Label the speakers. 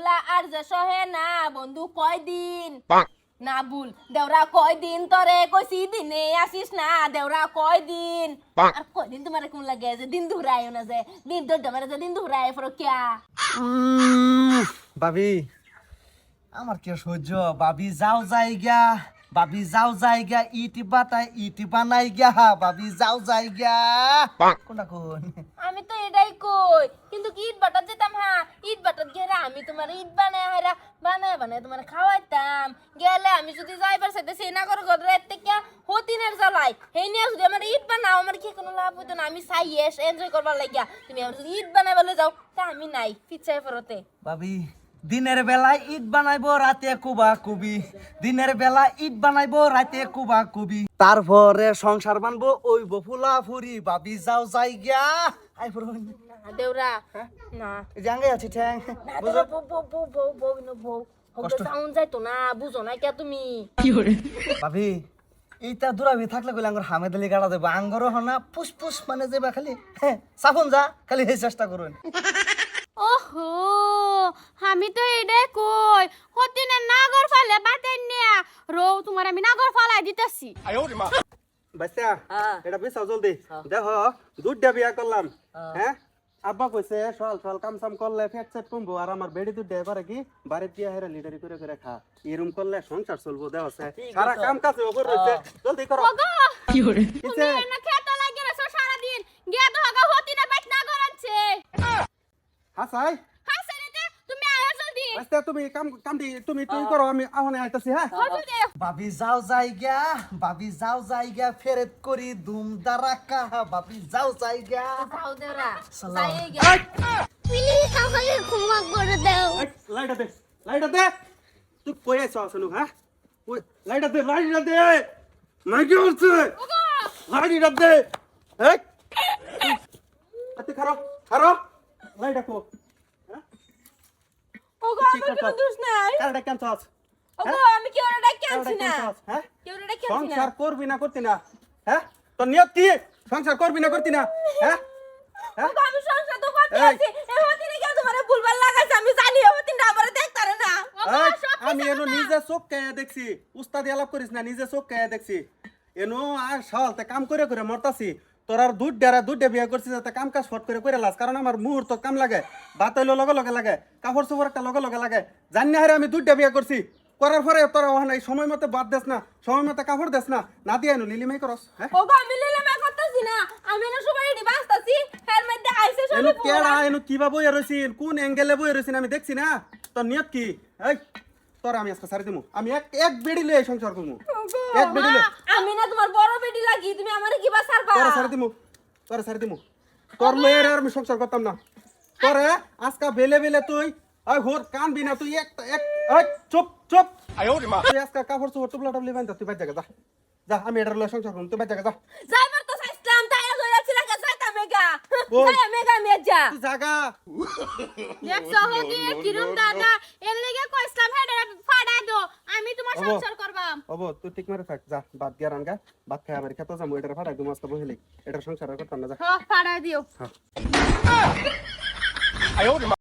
Speaker 1: দেওরা আর যে সহে না বন্ধু কয়দিন? না ভুল। দেওরা কয়দিন তরে কইছি দিনে আসিস না। দেওরা কয়দিন? আর কয়দিন তোমার কোন লাগে? যে দিন দুহরায় না যে দিন তো তোমার যে দিন দুহরায় ফর কিয়া
Speaker 2: ভাবি আমার কি সহ্য? ভাবি যাও যাই গা ভাবি যাও যাই গা ইটি বাটাই ইটি বানাই গা ভাবি যাও যাই গা কোনটা কোন?
Speaker 1: আমি তো এটাই কই কিন্তু কি ইট বাটার যেতাম হ্যাঁ ইট বাটার গেলে আমি তোমার ইট বানায় হারা বানায় বানায় তোমার খাওয়াইতাম। গেলে আমি যদি যাইবার সাথে সে না করে ঘরে থেকে হতিনের জ্বালাই সেই নিয়ে যদি আমার ইট বানাও আমার কি কোনো লাভ হইতো না? আমি চাই এস এনজয় করবার লাগিয়া। তুমি আমার যদি ইট বানাই বলে যাও তা আমি নাই পিছাই ফেরতে
Speaker 2: ভাবি দিনের বেলা ইট বানাইবো রাতে কুবা কুবি। দিনের বেলা ইট বানাইবো রাতে কুবা কুবি। তারপরে সংসার বানবো ওই বফুলা ফুরি ভাবি যাও যাই গা আই ফুরুন
Speaker 1: না দেউরা। না।
Speaker 2: জাঙ্গে আছে ঠ্যাং।
Speaker 1: না বউ বউ বউ বউ বউ না সাউন্ড যাইতো না বুঝো না কে তুমি।
Speaker 2: ভাবি এইটা দূরাবি থাকলে কইলে আঙ্গুর হামেদালি গাড়া দেবো। আঙ্গর হনা পুষ পুষ মানে যাবা খালি। হ্যাঁ সাফুন যা খালি এই চেষ্টা করুন।
Speaker 3: ওহো আমি তো এটাই কই? হতিনে নাগর ফালে বাতেন নিয়া। রো তোমার আমি নাগর ফালাই দিতেছি।
Speaker 4: বাচ্চা এটা বেসাও জলদি। দেখো দুধটা বিয়া করলাম। হ্যাঁ। আব্বা কইছে সল সল কাম সাম করলে ফেট সেট কমবো আর আমার বেড়ি দুধ দেয় পারে কি বাড়ির দিয়া হেরা লিডারি করে করে খা। এরম করলে সংসার চলবো দেওয়া সারা কাম কাজ ওপর রয়েছে জলদি করো।
Speaker 3: তুমি
Speaker 4: কিসে
Speaker 3: এনে
Speaker 4: বাচ্চা তুমি কাম কাম দি তুমি তুমি করো আমি আহনে আইতাছি হ্যাঁ?
Speaker 3: জলদি
Speaker 2: ভাবি যাও যাই গা ভাবি যাও যাই গা ফেরত করি দুম দারাকা ভাবি যাও যাই গা
Speaker 1: যাও দেউরা
Speaker 2: সালাম।
Speaker 1: যাই গে
Speaker 3: প্লিজ আমাকে ক্ষমা করে দাও।
Speaker 4: লাইটা দে লাইটা দে। তুই কই আইছ আসনু হ্যাঁ? ওই লাইটা দে লাইটা দে। মাইকে উঠছে লাইটা দে। এই! আতে খারো খারো লাইটা কো
Speaker 1: ওগো দোষ নাই।
Speaker 4: কারটা কেন চাস
Speaker 1: ওগো আমি কি ওরা ডাকি আনছি না?
Speaker 4: হ্যাঁ?
Speaker 1: কি ওরা ডাকি আনছি না?
Speaker 4: সংসার করবি না করতি না হ্যাঁ? তোর নিয়ত কি? সংসার করবি না করতি না হ্যাঁ? হ্যাঁ?
Speaker 1: ওগো আমি সংসার তো করতে আছি। এ হতিনে কেউ তোমার ভুলভাল লাগাইছে? আমি জানি হতিনটা আমার দেখতারে না।
Speaker 4: আমি এনো নিজে চোখ কে দেখছি। উস্তাদি আলাপ করিস না নিজে চোখ কে দেখছি। এনো আর সল তে কাম করে করে মরতাছি। তোর আর দুধ ডেরা দুধ বিয়া করছিস যাতে কাম কাজ ফট করে করে লাস। কারণ আমার মুহূর্ত কাম লাগে ভাত হইল লগে লগে লাগে কাপড় চোপড় একটা লগে লগে লাগে। জানি হারে আমি দুধ বিয়া করছি। করার পরে তোরা ওখানে এই সময় মতো বাদ দেস না সময় মতো কাপড় দেস না না দিয়ে এনো লিলিমাই করস হ্যাঁ?
Speaker 1: ওগো আমি লিলামা করতেছি না আমি না সবাই এডি বাঁচতাছি এর মধ্যে আইছে সব
Speaker 4: কেডা এনো কিবা বইয়া রইছি কোন অ্যাঙ্গেলে বইয়া রইছি আমি দেখছি না। তোর নিয়ত কি? এই তোর আমি আজকে সারি দিমু। আমি এক এক বেড়ি লই সংসার করমু এক বেড়ি লই
Speaker 1: আমি না তোমার বড় বেটি লাগি তুমি আমারে কি বা সারবা
Speaker 4: তোরা সারি দিমু। তোরা সারি দিমু। তোর লয়ের আর আমি সংসার করতাম না। তোরে আজকা বেলে বেলে তুই ওই হোর কানবি না তুই এক এক ওই চুপ চুপ। তুই আজকা কাপড় চোপড় টুপলা টুপলি বান্ধা তুই বাইর জায়গা যা। যা আমি এটার লয় সংসার করুম তুই বাইর জায়গা যা।
Speaker 1: যাইবার তো চাইছিলাম তাই লই যাচ্ছি না যাইতা মেগা। যাই মেগা মেজা
Speaker 4: তুই জাগা।
Speaker 3: দেখছ হগি কিরম দাদা? এর লাগি কইছলাম হেডে ফাড়াই দো আমি তোমার। সংসার করবাম।
Speaker 4: অব তুই ঠিক মেরে থাক যা বাদ দিয়া রানগা ভাত খাই আমার খেতে যাব এটার ফাটাই দু মাস তো বহেলি এটার সংসার করতাম না যা।
Speaker 3: হ ফাড়াই দিও।